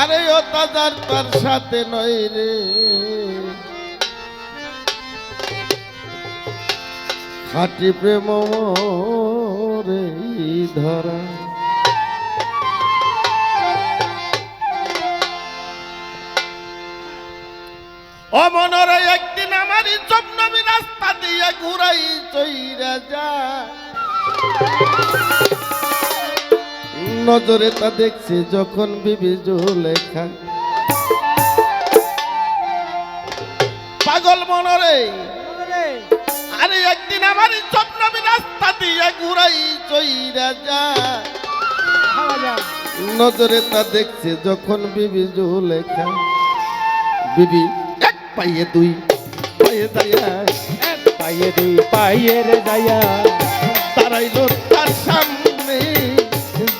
আরে ও তাজার তার সাথে নয় রে। খাটি প্রেম রে ধরা। অমনরে একদিন আমার আমি রাস্তা দিয়ে ঘুরাই চইরা যা নজরে তা দেখছি যখন বিবি লেখা পাগল মনরে। আরে একদিন আমার আমি রাস্তা দিয়ে ঘুরাই চইরা যা নজরে তা দেখছে যখন বিবি লেখা বিবি পাইয়ে দুই পাইয়ে দায়া পায়ে দুই পায়ের যায়া তারাইলো তার সামনে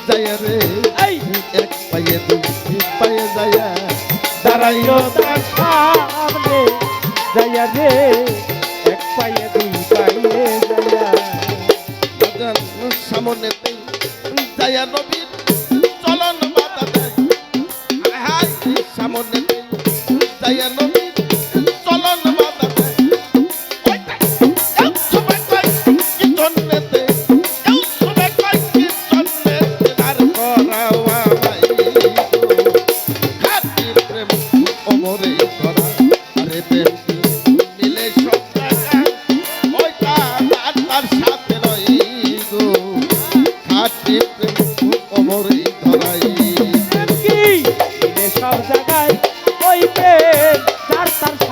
যায়া রে। এক পাইয়ে দুই পাইয়ে যায়া দাঁড়াইলো তার সামনে যায়া রে। এক পায়ে দুই পায়ে যায়া বাজান সামনেতে যায়া নবীর চলন বাধা দেয় হায় হায় সামনেতে যায়া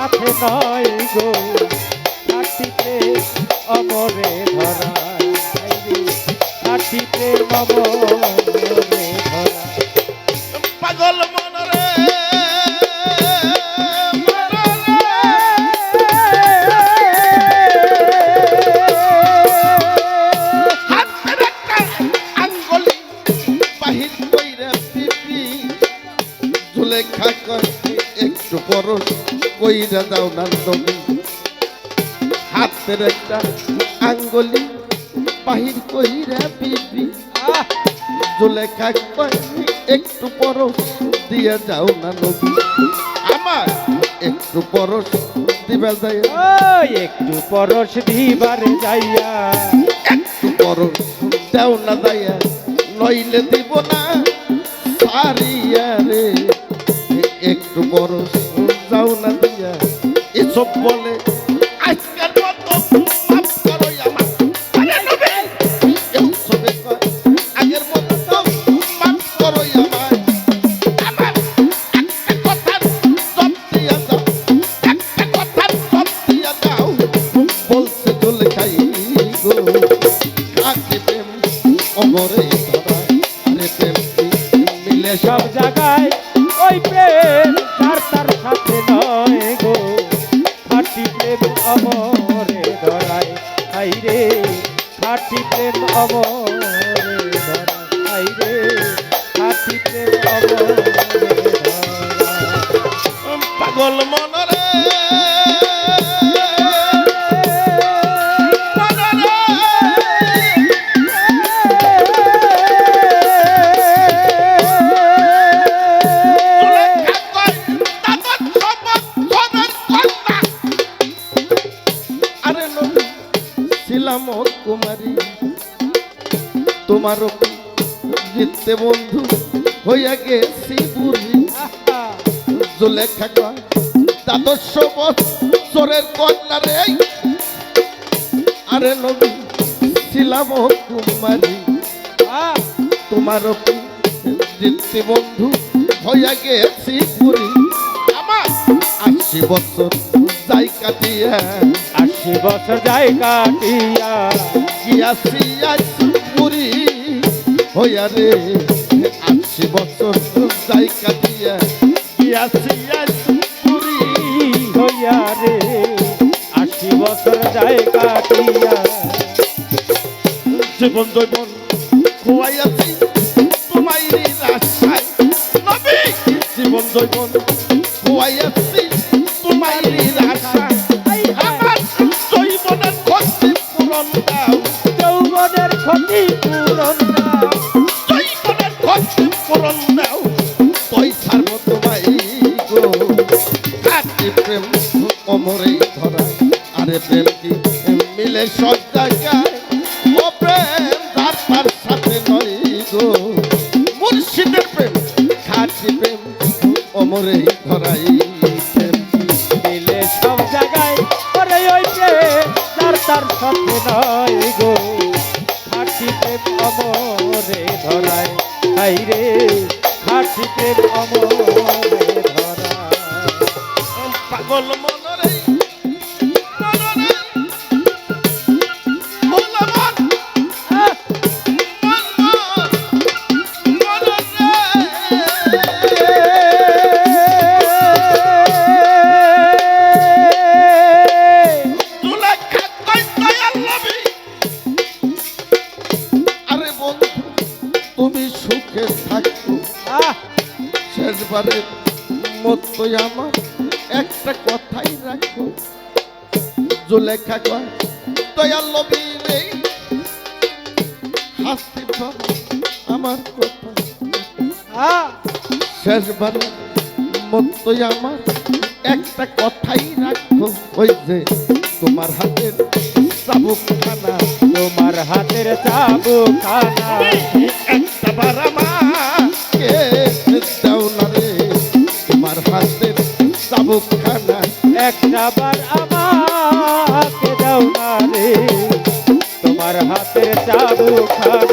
সাথে নয় গো। প্রেম অমরে কাটি প্রেম অমরে ধরায় পাগল মনরে বাহির কইরা দাও না তুমি হাতের একটা আঙ্গুলি বাহির কইরা আহ! জুলেখা একটু পরশ দিয়ে যাও না নবী আমার একটু পরশ দিবা যায়। ওই একটু পরশ দিবারে যাইয়া। একটু পরশ দেও না দায়া নইলে দিব না। সারিয়া রে একটু পরশ যাও না দিয়া এসব বলে হাই রে খাটি প্রেম অমরে ধরা। হাই খাটি প্রেম অমরে ধরা। পাগল মনরে। তোমার জিততে বন্ধু হইয়া গেছি বুড়ি। জুলেখা দ্বাদশ বৎসরের কন্যা রে। আরে নবী ছিলাম কুমারী তোমার জিততে বন্ধু হইয়া গেছি পুরী আমার আশি বছর যাই কাটিয়া আশি বছর যায় কাটিয়া। গিয়াছি আজ পুরী হইয়া রে, আশি বছর যাই কাটিয়া। গিয়াছি আজ পুরী হইয়া রে, আশি বছর যায় কাটিয়া। জীবন জৈবন খুয়াইয়াছি তোমায় আশায় নবী, জীবন জৈবন মিলে সব জায়গায় ও প্রেম তার সাথে নয় গো। মুর্শিদের প্রেম খাটি প্রেম, অমরে ধরাই মিলে সব জায়গায় করে ওই প্রেম তার তার সাথে নয় গো। খাটি প্রেম অমরে ধরায় হাই রে খাটি প্রেম অমরে জুলেখা কয় দয়াল নবী রে হাসতে আমার কথা। আহ! শেষবার মতোই আমার একটা কথাই রাখো ওই যে তোমার হাতের চাবুক খানা তোমার হাতের চাবুখানা একটা বার আমাকে দাও না রে। তোমার হাতের চাবুক খানা একটা বার উঠা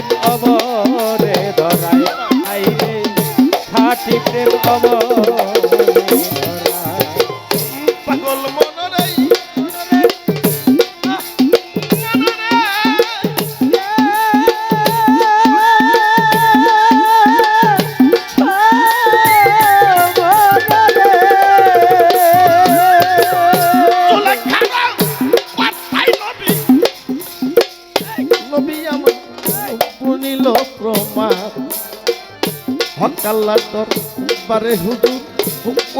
প্রেম অমরে ধরায় খাটি প্রেম অমরে হকাল্লার দরবারে হুজুর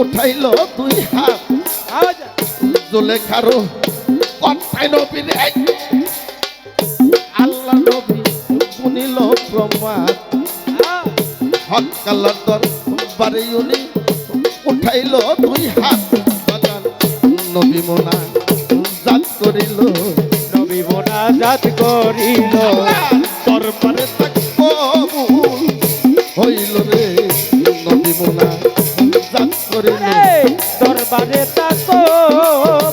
উঠাইল দুই হাত। জলে খারো কথাই নবী রে আল্লাহ নবী শুনিল প্রমাদ হকাল্লার দরবারে উনি উঠাইল দুই হাত। নবী মোনা জাত করিল। নবী মোনাজাত করিল। দরবারে করিল? দরবারে তাকো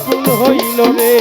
ভুল হইল রে।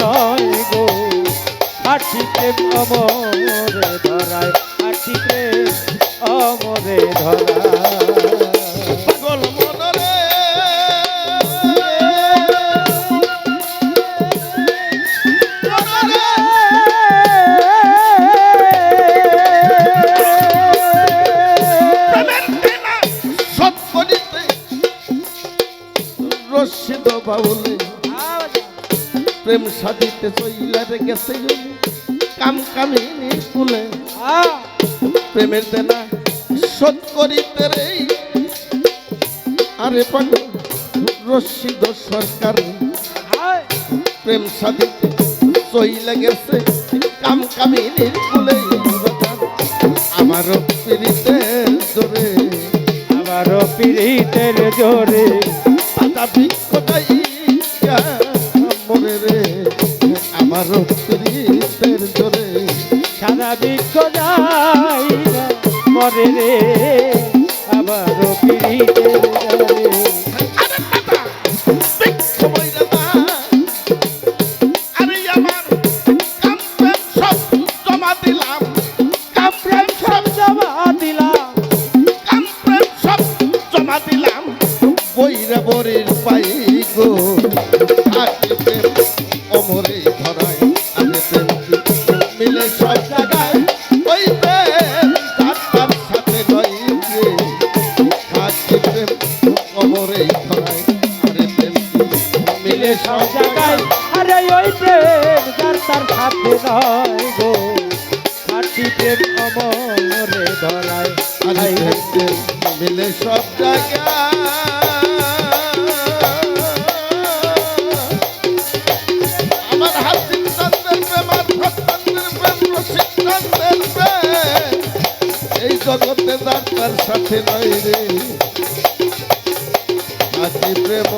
নয় গো। প্রেম অমরে ধরায় প্রেম অমরে ধরায়। বাউলে প্রেম সাজিতে চইলারে গেছে কাম কামিনী কুলে প্রেমের দেনা শোধ করিতে রে। আরে পাগল রশিদ সরকার। প্রেম সাজিতে চইলা গেছে। কাম কামিনীর কুলে আমারও পিড়িতে জোরে। আমারও পীড়িতের জোরে। পাতা প্রেম সব জমা দিলাম বইরা বরের পাই গো আগে প্রেম অমরে ধরায় আগে প্রেম মিলে সব জায়গায় ডাক্তার সাথে নয় রে। হাসি প্রেম